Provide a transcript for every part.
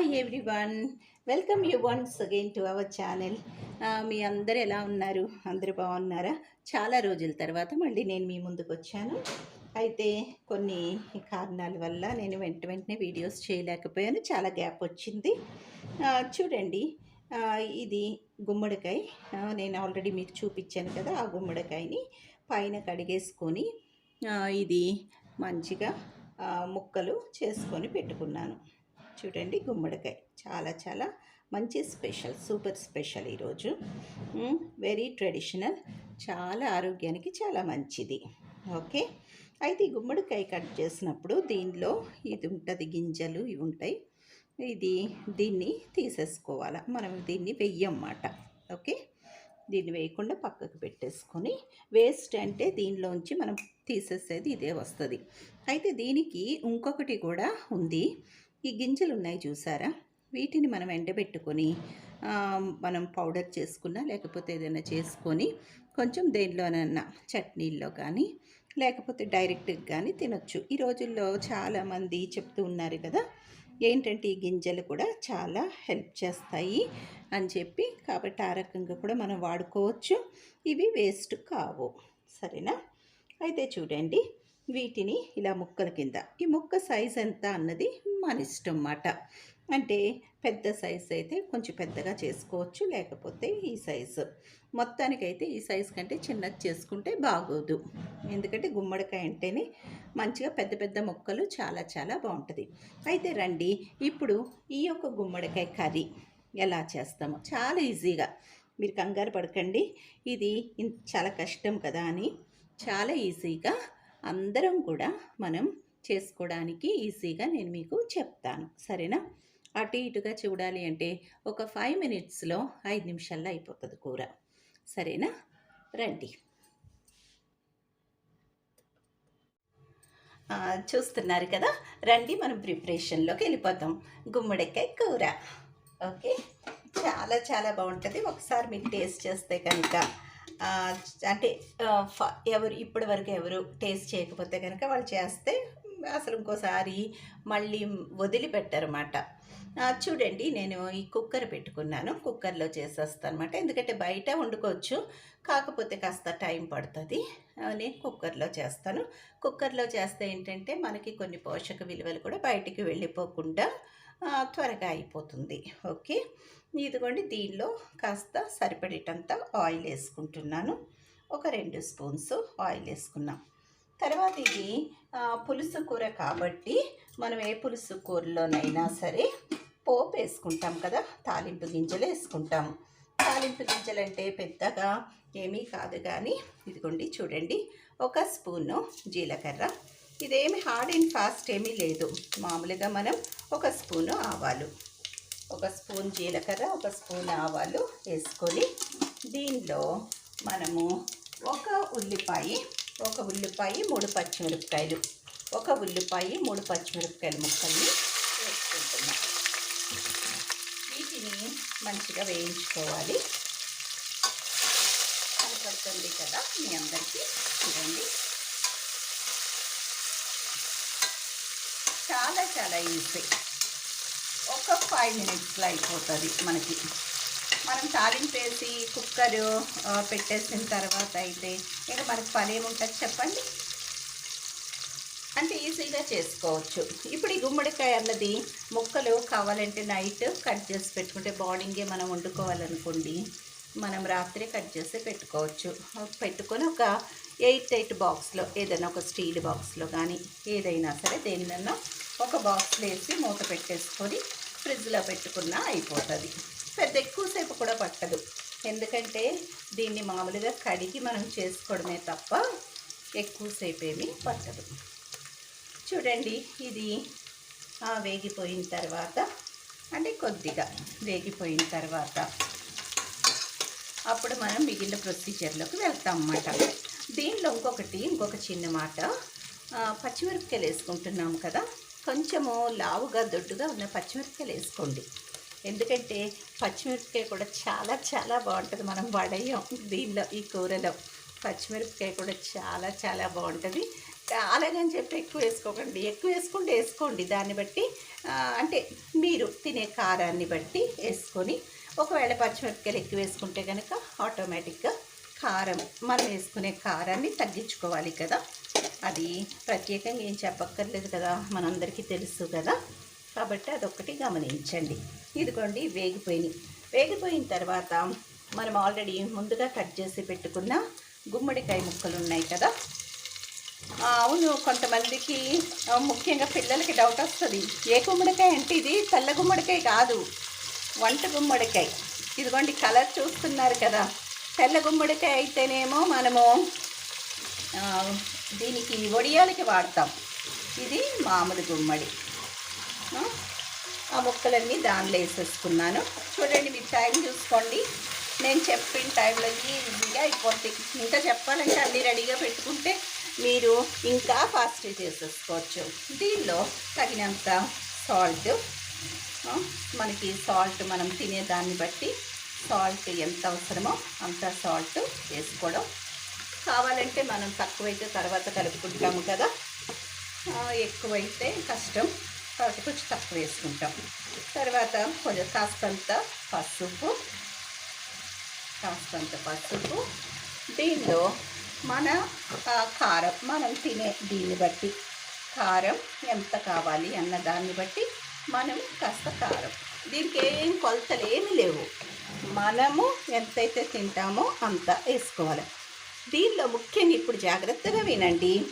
Hi everyone welcome you once again to our channel మీ అందరు ఎలా ఉన్నారు? అందరు బాగున్నారా? చాలా రోజుల తర్వాత మళ్ళీ నేను మీ ముందుకు వచ్చాను. అయితే కొన్ని కారణాల వల్ల నేను వెంట వెంటనే వీడియోస్ చేయలేకపోయాను. చాలా గ్యాప్ వచ్చింది. చూడండి. ఇది గుమ్మడికాయ. నేను ఆల్రెడీ మీకు చూపించాను కదా ఆ గుమ్మడికాయని. పైన కడిగేసుకొని ఇది మంచిగా ముక్కలు చేసుకొని పెట్టుకున్నాను. చూడండి గుమ్మడికాయ. చాలా చాలా మంచి స్పెషల్ సూపర్ స్పెషల్ ఈరోజు. వెరీ ట్రెడిషనల్ చాలా ఆరోగ్యానికి చాలా మంచిది. ఓకే? అయితే ఈ గుమ్మడికాయ కట్ చేసినప్పుడు దీనిలో ఇది ఉంటుంది గింజలు ఇవి ఉంటాయి. ఇది దీన్ని తీసేసుకోవాలి. మనం దీన్ని వెయ్యమాట ఓకే? దీన్ని వేయకుండా పక్కకు పెట్టేసుకొని వేస్ట్ అంటే దీనిలోంచి మనం తీసేసేది ఇదే వస్తుంది. అయితే దీనికి ఇంకొకటి కూడా ఉంది. ఈ గింజలు ఉన్నాయి చూసారా? వీటిని మనం ఎండబెట్టుకొని మనం పౌడర్ చేసుకున్నా లేకపోతే ఏదైనా చేసుకొని కొంచెం దేనిలోనన్నా చట్నీల్లో కానీ లేకపోతే డైరెక్ట్గా కానీ తినొచ్చు. ఈ రోజుల్లో చాలామంది చెప్తూ ఉన్నారు కదా ఏంటంటే ఈ గింజలు కూడా చాలా హెల్ప్ చేస్తాయి అని చెప్పి. కాబట్టి ఆ రకంగా కూడా మనం వాడుకోవచ్చు. ఇవి వేస్ట్ కావు. సరేనా? అయితే చూడండి. వీటిని ఇలా ముక్కల కింద. ఈ ముక్క సైజ్ ఎంత అన్నది మన ఇష్టం అన్నమాట. అంటే పెద్ద సైజ్ అయితే కొంచెం పెద్దగా చేసుకోవచ్చు లేకపోతే ఈ సైజు. మొత్తానికైతే ఈ సైజ్ కంటే చిన్నది చేసుకుంటే బాగోదు. ఎందుకంటే గుమ్మడికాయ అంటేనే మంచిగా పెద్ద పెద్ద ముక్కలు చాలా చాలా బాగుంటుంది. అయితే రండి ఇప్పుడు ఈ యొక్క గుమ్మడికాయ కర్రీ ఎలా చేస్తామో. చాలా ఈజీగా. మీరు కంగారు పడకండి. ఇది చాలా కష్టం కదా అని. చాలా ఈజీగా అందరం కూడా మనం చేసుకోవడానికి ఈజీగా నేను మీకు చెప్తాను. సరేనా? అటు ఇటుగా చూడాలి అంటే ఒక ఫైవ్ మినిట్స్లో ఐదు నిమిషాల్లో అయిపోతుంది కూర. సరేనా? రండి. చూస్తున్నారు కదా? రండి మనం ప్రిపరేషన్లోకి వెళ్ళిపోతాం. గుమ్మడికాయ కూర. ఓకే? చాలా చాలా బాగుంటుంది. ఒకసారి మీరు టేస్ట్ చేస్తే కనుక అంటే ఫ- ఎవరు ఇప్పటి వరకు ఎవరు టేస్ట్ చేయకపోతే కనుక వాళ్ళు చేస్తే అసలు ఇంకోసారి మళ్ళీ వదిలిపెట్టారన్నమాట. చూడండి నేను ఈ కుక్కర్ పెట్టుకున్నాను. కుక్కర్లో చేసేస్తాను అనమాట ఎందుకంటే బయట వండుకోవచ్చు. కాకపోతే కాస్త టైం పడుతుంది. నేను కుక్కర్లో చేస్తాను. కుక్కర్లో చేస్తే ఏంటంటే మనకి కొన్ని పోషక విలువలు కూడా బయటికి వెళ్ళిపోకుండా త్వరగా అయిపోతుంది. ఓకే? ఇదిగోండి దీనిలో కాస్త సరిపడేటంత ఆయిల్ వేసుకుంటున్నాను. ఒక రెండు స్పూన్స్ ఆయిల్ వేసుకున్నాం. తర్వాత ఇది పులుసు కూర కాబట్టి మనం ఏ పులుసు కూరలోనైనా సరే పోపు వేసుకుంటాం కదా తాలింపు గింజలు వేసుకుంటాము తాలింపు గింజలు అంటే పెద్దగా ఏమీ కాదు కానీ ఇదిగోండి చూడండి. ఒక స్పూను జీలకర్ర ఇదేమి హార్డ్ అండ్ ఫాస్ట్ ఏమీ లేదు. మామూలుగా మనం ఒక స్పూను ఆవాలు ఒక స్పూన్ జీలకర్ర ఒక స్పూన్ ఆవాలు వేసుకొని దీనిలో మనము ఒక ఉల్లిపాయ ఒక ఉల్లిపాయ మూడు పచ్చిమిరపకాయలు ఒక ఉల్లిపాయ మూడు పచ్చిమిరపకాయల ముక్కల్ని వేసుకుంటున్నాం. వీటిని మంచిగా వేయించుకోవాలి. కనపడుతుంది కదా మీ అందరికీ? చూడండి చాలా చాలా ఈజీ ఒక ఫైవ్ మినిట్స్లో అయిపోతుంది మనకి. మనం తాలింపు వేసి కుక్కర్ పెట్టేసిన తర్వాత అయితే ఇంకా మనకి పని ఏముంటుంది చెప్పండి? అంటే ఈజీగా చేసుకోవచ్చు. ఇప్పుడు ఈ గుమ్మడికాయ అన్నది ముక్కలు కావాలంటే నైట్ కట్ చేసి పెట్టుకుంటే మార్నింగే మనం వండుకోవాలనుకోండి మనం రాత్రి కట్ చేసి పెట్టుకోవచ్చు. పెట్టుకొని ఒక ఎయిట్ ఎయిట్ బాక్స్లో ఏదైనా ఒక స్టీల్ బాక్స్లో కానీ ఏదైనా సరే దేనినన్నా ఒక బాక్స్లో వేసి మూత పెట్టేసుకొని ఫ్రిడ్జ్లో పెట్టుకున్నా అయిపోతుంది. పెద్ద ఎక్కువసేపు కూడా పట్టదు. ఎందుకంటే దీన్ని మామూలుగా కడిగి మనం చేసుకోవడమే తప్ప ఎక్కువసేపు ఏమీ పట్టదు. చూడండి ఇది ఆ, వేగిపోయిన తర్వాత అంటే కొద్దిగా వేగిపోయిన తర్వాత అప్పుడు మనం మిగిలిన ప్రొసీజర్లోకి వెళ్తాం అన్నమాట. దీనిలో ఇంకొకటి ఇంకొక చిన్న మాట. పచ్చిమిరపకాయలు వేసుకుంటున్నాము కదా కొంచెము లావుగా దొడ్డుగా ఉన్న పచ్చిమిరపకాయలు వేసుకోండి. ఎందుకంటే పచ్చిమిరపకాయ కూడా చాలా చాలా బాగుంటుంది మనం వడయం దీనిలో ఈ కూరలో. పచ్చిమిరపకాయ కూడా చాలా చాలా బాగుంటుంది. అలాగని చెప్పి ఎక్కువ వేసుకోకండి. ఎక్కువ వేసుకుంటే వేసుకోండి. దాన్ని బట్టి అంటే మీరు తినే కారాన్ని బట్టి వేసుకొని ఒకవేళ పచ్చిమిరపకాయలు ఎక్కువ వేసుకుంటే కనుక ఆటోమేటిక్గా కారం. మనం వేసుకునే కారాన్ని తగ్గించుకోవాలి కదా. అది ప్రత్యేకంగా ఏం చెప్పక్కర్లేదు కదా. మనందరికీ తెలుసు కదా. కాబట్టి అదొక్కటి గమనించండి. ఇదిగోండి వేగిపోయినాయి. వేగిపోయిన తర్వాత మనం ఆల్రెడీ ముందుగా కట్ చేసి పెట్టుకున్న గుమ్మడికాయ ముక్కలు ఉన్నాయి కదా. అవును కొంతమందికి ముఖ్యంగా పిల్లలకి డౌట్ వస్తుంది. ఏ గుమ్మడికాయ అంటే ఇది? తెల్ల గుమ్మడికాయ కాదు. వంట గుమ్మడికాయ. ఇదిగోండి కలర్ చూస్తున్నారు కదా. తెల్ల గుమ్మడికాయ అయితేనేమో మనము దీనికి వడియాలకి వాడతాం. ఇది మామూలు గుమ్మడి. ఆ, ముక్కలన్నీ దానిలో వేసేసుకున్నాను. చూడండి మీ టైం చూసుకోండి. నేను చెప్పిన టైంలో ఈజీగా అయిపోతుంది ఇంకా చెప్పాలంటే అన్నీ రెడీగా పెట్టుకుంటే మీరు ఇంకా ఫాస్ట్ చేసేసుకోవచ్చు. దీనిలో తగినంత సాల్ట్ మనకి సాల్ట్ మనం తినే దాన్ని బట్టి సాల్ట్ ఎంత అవసరమో అంత సాల్ట్ వేసుకోవడం. కావాలంటే మనం తక్కువైతే తర్వాత కలుపుకుంటాము కదా. ఎక్కువైతే కష్టం. కాబట్టి కొంచెం తక్కువ వేసుకుంటాం. తర్వాత కొంచెం కాస్తంత పసుపు. కాస్తంత పసుపు. దీనిలో మన కారం మనం తినే దీన్ని బట్టి కారం ఎంత కావాలి అన్న దాన్ని బట్టి మనం కాస్త కారం. దీనికి ఏం కొలతలు ఏమీ లేవు. మనము ఎంతైతే తింటామో అంత వేసుకోవాలి. దీనిలో ముఖ్యంగా ఇప్పుడు జాగ్రత్తగా వినండి.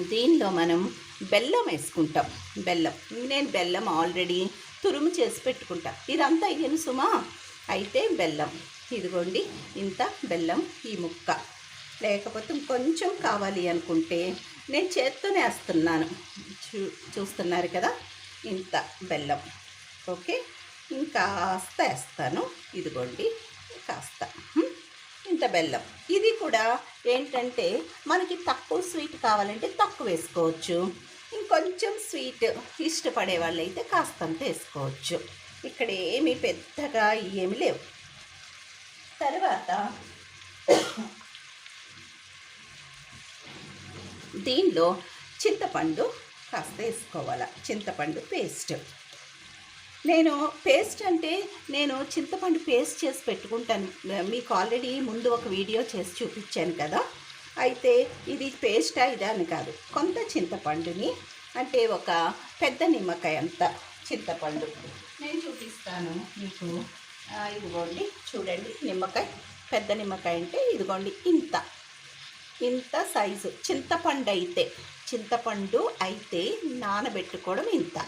దీనిలో మనం బెల్లం వేసుకుంటాం. బెల్లం. నేను బెల్లం ఆల్రెడీ తురుము చేసి పెట్టుకుంటా. ఇదంతా అయ్యను సుమా? అయితే బెల్లం. ఇదిగోండి ఇంత బెల్లం ఈ ముక్క. లేకపోతే కొంచెం కావాలి అనుకుంటే నేను చేత్తోనే వేస్తున్నాను. చూ చూస్తున్నారు కదా? ఇంత బెల్లం. ఓకే? ఇంకాస్త వేస్తాను. ఇదిగోండి కాస్త. ఇంత బెల్లం. ఇది కూడా ఏంటంటే మనకి తక్కువ స్వీట్ కావాలంటే తక్కువ వేసుకోవచ్చు. ఇంకొంచెం స్వీట్ ఇష్టపడే వాళ్ళైతే కాస్తంత వేసుకోవచ్చు. ఇక్కడ ఏమి పెద్దగా ఏమి లేవు. తర్వాత దీనిలో చింతపండు కాస్త వేసుకోవాలి. చింతపండు పేస్ట్. నేను పేస్ట్ అంటే నేను చింతపండు పేస్ట్ చేసి పెట్టుకుంటాను. మీకు ఆల్రెడీ ముందు ఒక వీడియో చేసి చూపించాను కదా. అయితే ఇది పేస్టా ఇదా అని కాదు. కొంత చింతపండుని అంటే ఒక పెద్ద నిమ్మకాయ అంత చింతపండు. నేను చూపిస్తాను మీకు. ఇదిగోండి చూడండి. నిమ్మకాయ పెద్ద నిమ్మకాయ అంటే ఇదిగోండి ఇంత. ఇంత సైజు చింతపండు అయితే చింతపండు అయితే నానబెట్టుకోవడం ఇంత.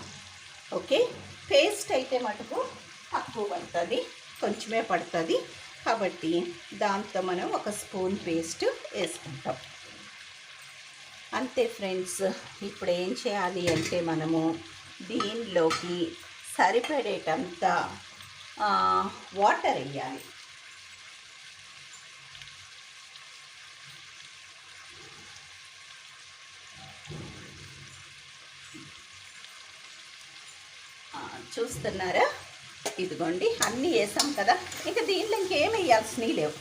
ఓకే? పేస్ట్ అయితే మటుకు తక్కువ పడుతుంది కొంచెమే పడుతుంది. కాబట్టి దాంతో మనం ఒక స్పూన్ పేస్ట్ వేసుకుంటాం. అంతే ఫ్రెండ్స్ ఇప్పుడు ఏం చేయాలి అంటే మనము దీనిలోకి సరిపడేటంత వాటర్ వేయాలి ఆ, చూస్తున్నారా? ఇదిగోండి అన్నీ వేసాం కదా. ఇంకా దీంట్లో ఇంకేం వేయాల్సినవి లేవు.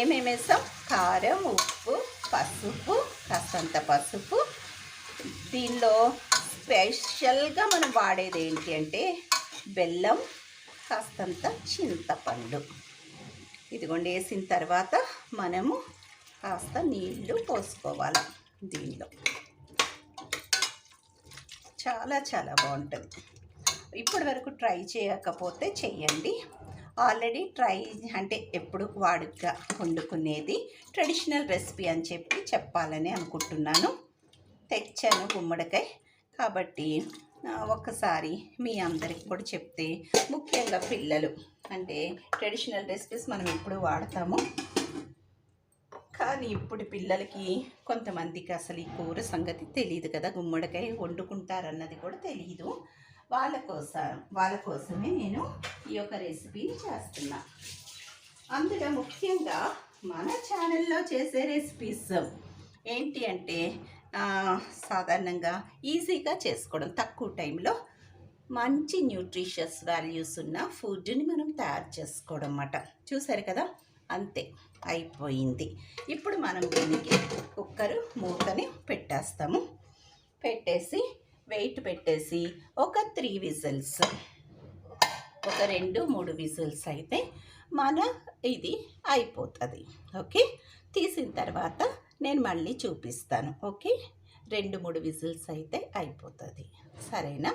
ఏమేమి వేసాం? కారం ఉప్పు పసుపు కాస్తంత పసుపు. దీనిలో స్పెషల్గా మనం వాడేది ఏంటి అంటే బెల్లం కాస్తంత చింతపండు. ఇదిగోండి వేసిన తర్వాత మనము కాస్త నీళ్ళు పోసుకోవాలి దీనిలో. చాలా చాలా బాగుంటుంది. ఇప్పటి వరకు ట్రై చేయకపోతే చెయ్యండి. ఆల్రెడీ ట్రై అంటే ఎప్పుడు వాడుగా వండుకునేది ట్రెడిషనల్ రెసిపీ అని చెప్పి చెప్పాలని అనుకుంటున్నాను. తెచ్చాను గుమ్మడికాయ. కాబట్టి ఒక్కసారి మీ అందరికి కూడా చెప్తే ముఖ్యంగా పిల్లలు అంటే ట్రెడిషనల్ రెసిపీస్ మనం ఎప్పుడు వాడతాము. కానీ ఇప్పుడు పిల్లలకి కొంతమందికి అసలు ఈ కూర సంగతి తెలియదు కదా. గుమ్మడికాయ వండుకుంటారన్నది కూడా తెలియదు వాళ్ళ కోసం వాళ్ళ కోసమే నేను ఈ యొక్క రెసిపీని చేస్తున్నా. అందులో ముఖ్యంగా మన ఛానల్లో చేసే రెసిపీస్ ఏంటి అంటే సాధారణంగా ఈజీగా చేసుకోవడం. తక్కువ టైంలో మంచి న్యూట్రిషియస్ వాల్యూస్ ఉన్న ఫుడ్ని మనం తయారు చేసుకోవడం అన్నమాట. చూసారు కదా? అంతే అయిపోయింది. ఇప్పుడు మనం దీనికి కుక్కరు మూతని పెట్టేస్తాము. పెట్టేసి వెయిట్ పెట్టేసి ఒక త్రీ విజిల్స్. ఒక రెండు మూడు విజిల్స్ అయితే మన ఇది అయిపోతుంది. ఓకే? తీసిన తర్వాత నేను మళ్ళీ చూపిస్తాను. ఓకే? రెండు మూడు విజిల్స్ అయితే అయిపోతుంది. సరేనా?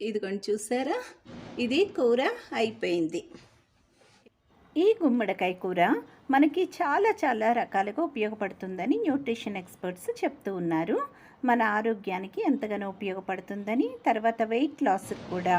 ఇదిగోండి చూసారా? ఇది కూర అయిపోయింది. ఈ గుమ్మడికాయ కూర మనకి చాలా చాలా రకాలుగా ఉపయోగపడుతుందని న్యూట్రిషన్ ఎక్స్పర్ట్స్ చెప్తూ ఉన్నారు. మన ఆరోగ్యానికి ఎంతగానో ఉపయోగపడుతుందని తర్వాత వెయిట్ లాస్ కూడా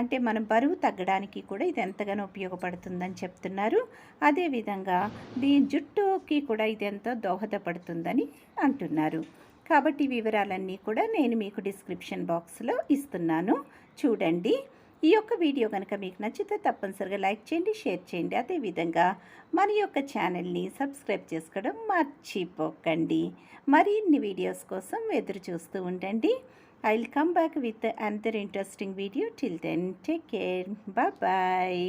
అంటే మనం బరువు తగ్గడానికి కూడా ఇది ఎంతగానో ఉపయోగపడుతుందని చెప్తున్నారు. అదేవిధంగా దీని జుట్టుకి కూడా ఇది ఎంతో దోహదపడుతుందని అంటున్నారు. కాబట్టి వివరాలన్నీ కూడా నేను మీకు డిస్క్రిప్షన్ బాక్స్లో ఇస్తున్నాను. చూడండి. ఈ యొక్క వీడియో కనుక మీకు నచ్చితే తప్పనిసరిగా లైక్ చేయండి షేర్ చేయండి. అదేవిధంగా మన యొక్క ఛానల్ని సబ్స్క్రైబ్ చేసుకోవడం మర్చిపోకండి. మరిన్ని వీడియోస్ కోసం ఎదురు చూస్తూ ఉండండి. I will come back with another interesting video till then take care bye